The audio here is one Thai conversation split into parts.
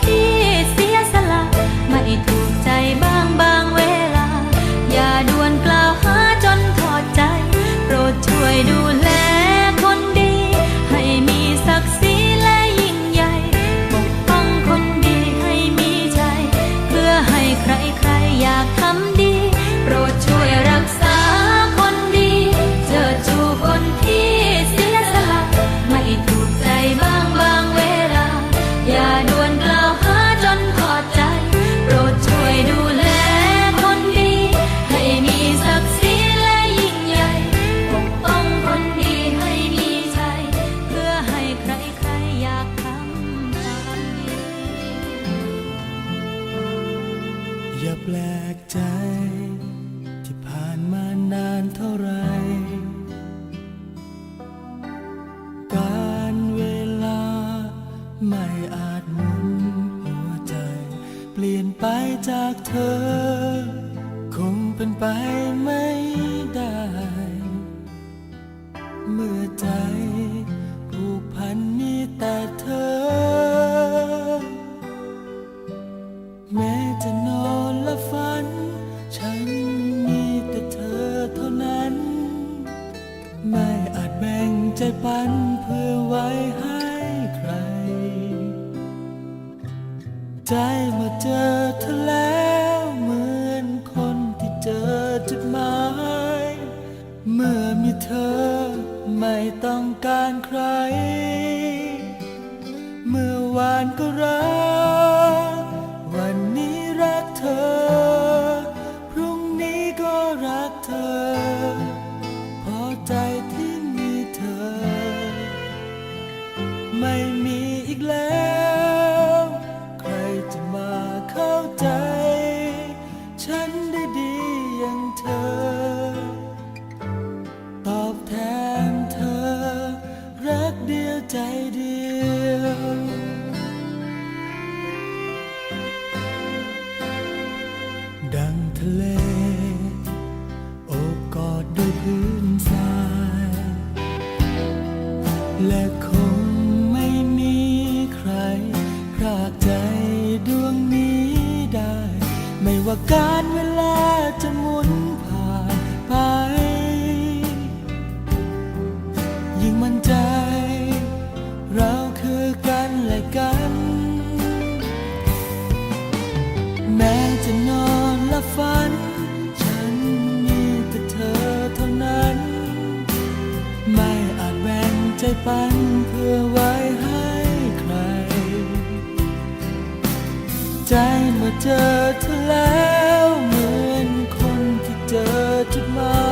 You. การใคร เมื่อวานก็รัก วันนี้รักเธอ พรุ่งนี้ก็รักเธอ พอใจที่มีเธอ ไม่มีอีกแล้ว ใครจะมาเข้าใจ ฉันได้ดีอย่างเธอ ว่าการเวลาจะหมุนผ่านไป ยิ่งมั่นใจ เราคือกันและกัน แม้จะนอนละฝัน ฉันมีแต่เธอเท่านั้น ไม่อาจแบ่งใจปันเพื่อไว้ให้ใคร ใจ มื่อเจอเธอแล้วเหมือนคนที่เจอจุดหมาย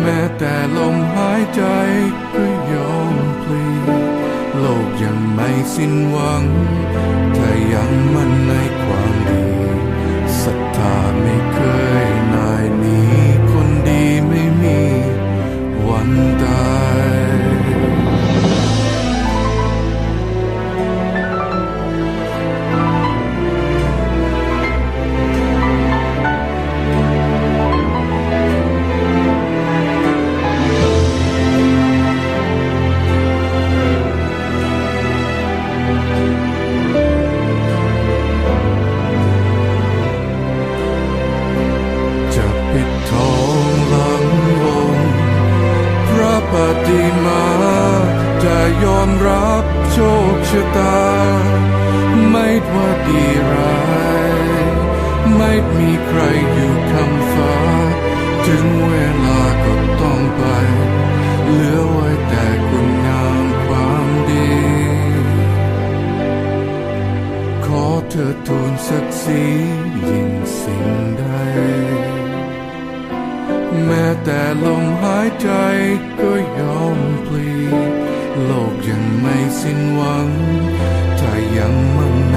แม้แต่ลมหายใจก็ยอมพลีโลกยังไม่สิ้นหวัง ถ้ายังมั่นในความดีศรัทธาไม่เคย ใครอยู่คำฟ้า ถึงเวลาก็ต้องไป เหลือไว้แต่คุณงามความดี ขอเธอทูลศักดิ์ศรียิ่งสิ่งใด แม้แต่ลมหายใจก็ยอมพลีโลกยังไม่สิ้นหวัง ถ้ายังมั่นใน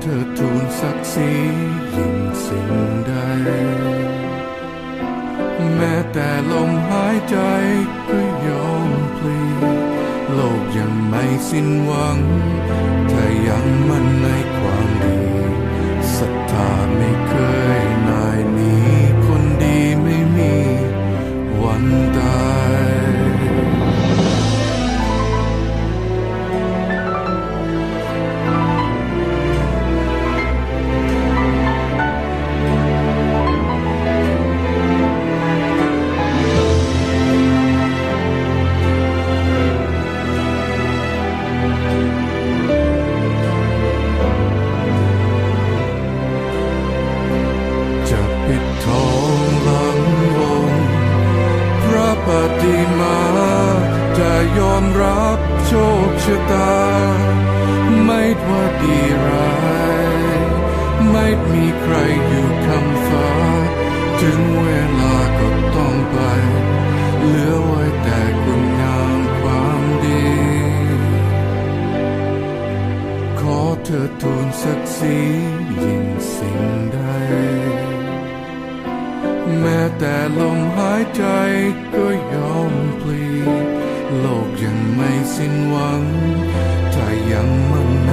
เธอทูลศักดิ์ศรียิ่งสิ่งใด แม้แต่ลมหายใจก็ยอมพลีโลกยังไม่สิ้นหวังเธ ถึงเวลาก็ต้องไป เหลือไว้แต่คุณงามความดี ขอเธอทูลศักดิ์ศรียิ่งสิ่งใด แม้แต่ลมหายใจก็ยอมพลีโลกยังไม่สิ้นหวัง ถ้ายังมั่นใน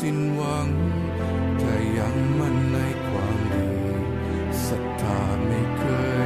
สิ้นหวัง ถ้ายังมั่นในความดีศรัทธาไม่เคย